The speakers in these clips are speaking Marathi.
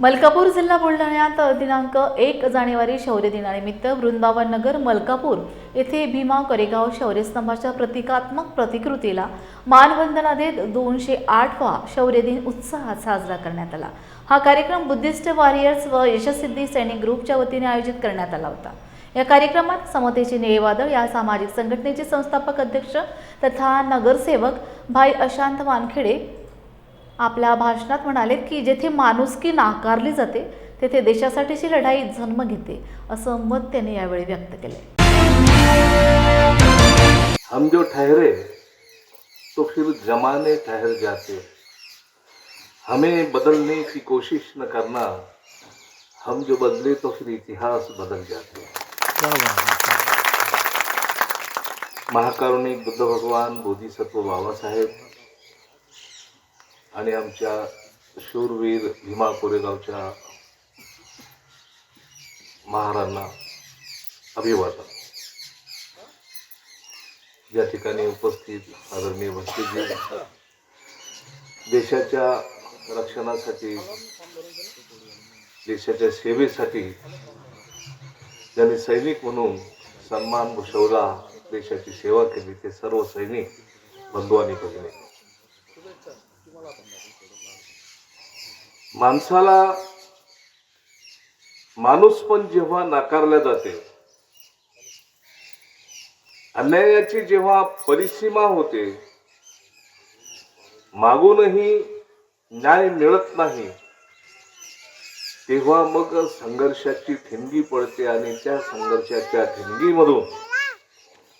मलकापूर जिल्हा बुलढाण्यात दिनांक एक जानेवारी शौर्य दिनानिमित्त वृंदावन नगर मलकापूर येथे भीमा कोरेगाव शौर्यस्तंभाच्या प्रतिकात्मक प्रतिकृतीला मानवंदना देत दोनशे आठवा शौर्य दिन उत्साहात साजरा करण्यात आला. हा कार्यक्रम बुद्धिस्ट वॉरियर्स व यशस्सिद्धी सैनिक ग्रुपच्या वतीने आयोजित करण्यात आला होता. या कार्यक्रमात समतेचे निळेवादळ या सामाजिक संघटनेचे संस्थापक अध्यक्ष तथा नगरसेवक भाई अशांत वानखेडे आपल्या भाषणात म्हणाले की जेथे माणुसकी नाकारली जाते तेथे देशासाठीची लढाई जन्म घेते असं मत त्यांनी यावेळी व्यक्त केले हम जो ठहरे तो फिर जमाने ठहर जाते। हमें बदलने की कोशिश न करना हम जो बदले तो फिर इतिहास बदल जाते। महाकारुणिक बुद्ध भगवान बोधिसत्व बाबासाहेब आणि आमच्या शूरवीर भीमा कोरेगावच्या महारांना अभिवादन. या ठिकाणी उपस्थित आदरणीय भक्तीजी देशाच्या रक्षणासाठी देशाच्या सेवेसाठी ज्यांनी सैनिक म्हणून सन्मान भूषवला देशाची सेवा केली ते सर्व सैनिक बंधू आणि भगिनी. माणसाला माणूस पण जेव्हा नाकारल्या जाते अन्यायाची जेव्हा परिसीमा होते मागूनही न्याय मिळत नाही तेव्हा मग संघर्षाची ठिणगी पडते आणि त्या संघर्षाच्या ठिणगीमधून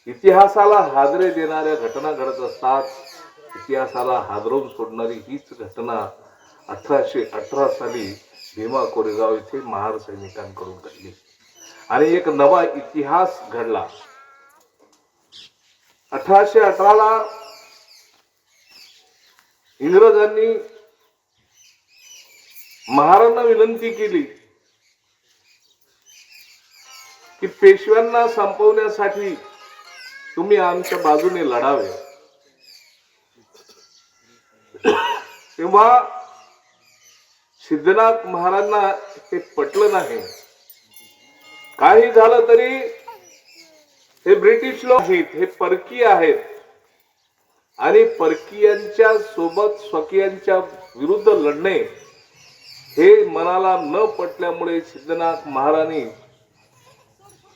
इतिहासाला हादरे देणाऱ्या घटना घडत असतात. इतिहासाला हादरवून सोडणारी हीच घटना अठराशे अठरा साली भीमा कोरेगाव येथे महार सैनिकांकडून घडली. आणि एक नवा इतिहास घडला. अठराशे अठराला इंग्रजांनी महारांना विनंती केली की पेशव्यांना संपवण्यासाठी तुम्ही आमच्या बाजूने लढावे. तेव्हा सिद्धनाथ महाराजांना हे पटलं नाही. काही झालं तरी हे ब्रिटिश लोक आहेत हे परकीय आहेत. आणि परकीयांच्या सोबत स्वकीयांच्या विरुद्ध लढणे हे मनाला न पटल्यामुळे सिद्धनाथ महाराणी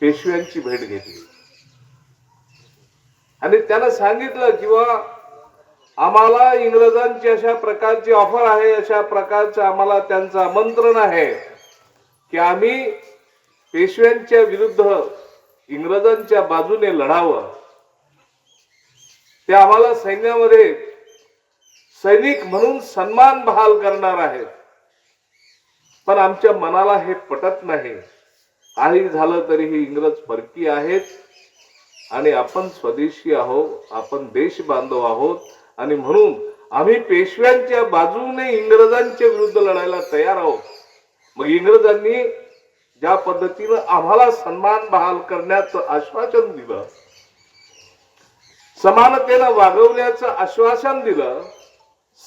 पेशव्यांची भेट घेतली. आणि त्यानं सांगितलं किंवा आम्हाला इंग्रजांची अशा प्रकारची ऑफर आहे अशा प्रकारचं आम्हाला त्यांचं आमंत्रण आहे की आम्ही पेशव्यांच्या विरुद्ध इंग्रजांच्या बाजूने लढावं. ते आम्हाला सैन्यामध्ये सैनिक म्हणून सन्मान बहाल करणार आहेत. पण आमच्या मनाला हे पटत नाही. काही झालं तरी हे इंग्रज परकी आहेत आणि आपण स्वदेशी आहोत आपण देश बांधव आहोत. आणि म्हणून आम्ही पेशव्यांच्या बाजूने इंग्रजांच्या विरुद्ध लढायला तयार आहोत. मग इंग्रजांनी ज्या पद्धतीनं आम्हाला सन्मान बहाल करण्याचं आश्वासन दिलं समानतेला वागवण्याचं आश्वासन दिलं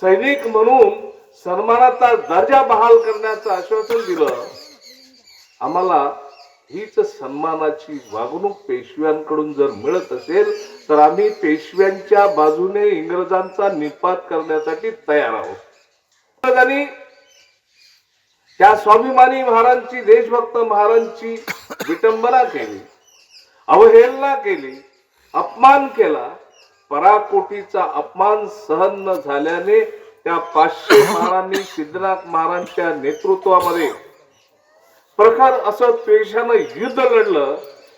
सैनिक म्हणून सन्मानाचा दर्जा बहाल करण्याचं आश्वासन दिलं आम्हाला हीच सन्मानाची वागणूक पेशव्यांकडून जर मिळत असेल तर आम्ही पेशव्यांच्या बाजूने इंग्रजांचा निपात करण्यासाठी तयार आहोत. इंग्रजांनी त्या स्वाभिमानी महाराजांची देशभक्त महाराजांची विटंबना केली अवहेलना केली अपमान केला. पराकोटीचा अपमान सहन न झाल्याने त्या पाचशे महाराजांनी सिद्धनाथ महाराजांच्या नेतृत्वामध्ये प्रखर असं पेशानं युद्ध लढलं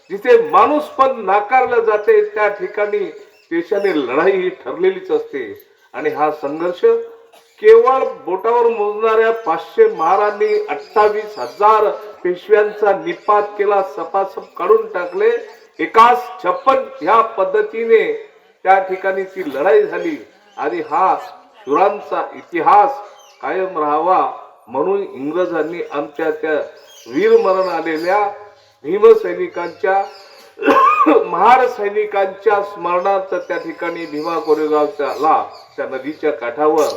जिथे माणूस पण नाकारलं जाते त्या ठिकाणी देशाने लढाई ही ठरलेलीच असते. आणि हा संघर्ष केवळ बोटावर मोजणाऱ्या पाचशे महारांनी अठ्ठावीस हजार पेशव्यांचा निपात केला सपासप काढून टाकले. एकाच छप्पन ह्या पद्धतीने त्या ठिकाणी ती लढाई झाली. आणि हा शुरांचा इतिहास कायम राहावा म्हणून इंग्रजांनी आमच्या त्या वीरमरण आलेल्या भीमसैनिकांच्या महार सैनिकांच्या स्मरणार्थ त्या ठिकाणी भीमा कोरेगावच्या ला त्या नदीच्या काठावर